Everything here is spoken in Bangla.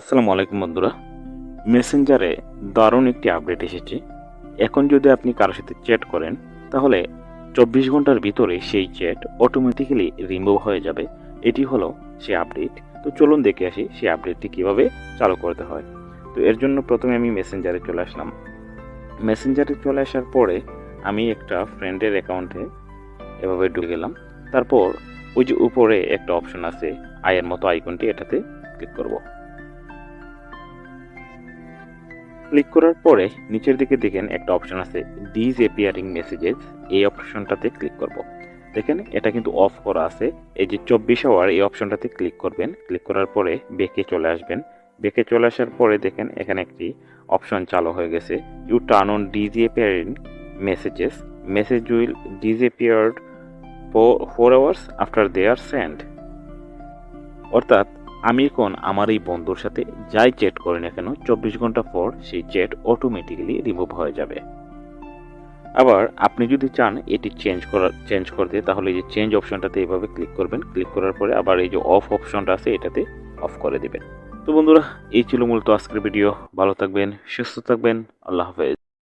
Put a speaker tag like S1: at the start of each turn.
S1: আসসালামু আলাইকুম বন্ধুরা। মেসেঞ্জারে দারুণ একটি আপডেট এসেছে। এখন যদি আপনি কারোর সাথে চ্যাট করেন, তাহলে চব্বিশ ঘণ্টার ভিতরে সেই চ্যাট অটোমেটিক্যালি রিমুভ হয়ে যাবে। এটি হলো সেই আপডেট তো চলুন দেখে আসি সেই আপডেটটি কীভাবে চালু করতে হয়। তো এর জন্য প্রথমে আমি মেসেঞ্জারে চলে আসলাম। মেসেঞ্জারে চলে আসার পরে আমি একটা ফ্রেন্ডের অ্যাকাউন্টে এভাবে ঢুকে গেলাম। তারপর ওই যে উপরে একটা অপশন আছে আয়ের মতো আইকনটি এটাতে ক্লিক করব। ক্লিক করার পরে নিচের দিকে দেখেন একটা অপশন আছে ডিজ এপিয়ারিং মেসেজেস এই অপশনটাতে ক্লিক করব। দেখেন এটা কিন্তু অফ করা আছে। এই যে চব্বিশ আওয়ার এই অপশনটাতে ক্লিক করবেন। ক্লিক করার পরে বেঁকে চলে আসবেন। বেঁকে চলে আসার পরে দেখেন এখানে একটি অপশন চালু হয়ে গেছে। You turn on disappearing messages message will disappeared four hours after they are send অর্থাৎ আমি এখন আমার এই বন্ধুর সাথে যাই চ্যাট করি না কেন, চব্বিশ ঘণ্টা পর সেই চ্যাট অটোমেটিক্যালি রিমুভ হয়ে যাবে। আবার আপনি যদি চান এটি চেঞ্জ করার চেঞ্জ করতে, তাহলে এই যে চেঞ্জ অপশনটাতে এইভাবে ক্লিক করবেন। ক্লিক করার পরে আবার এই যে অফ অপশনটা আছে, এটাতে অফ করে দেবেন। তো বন্ধুরা, এই ছিল মূলত আজকের ভিডিও ভালো থাকবেন, সুস্থ থাকবেন। আল্লাহ হাফেজ।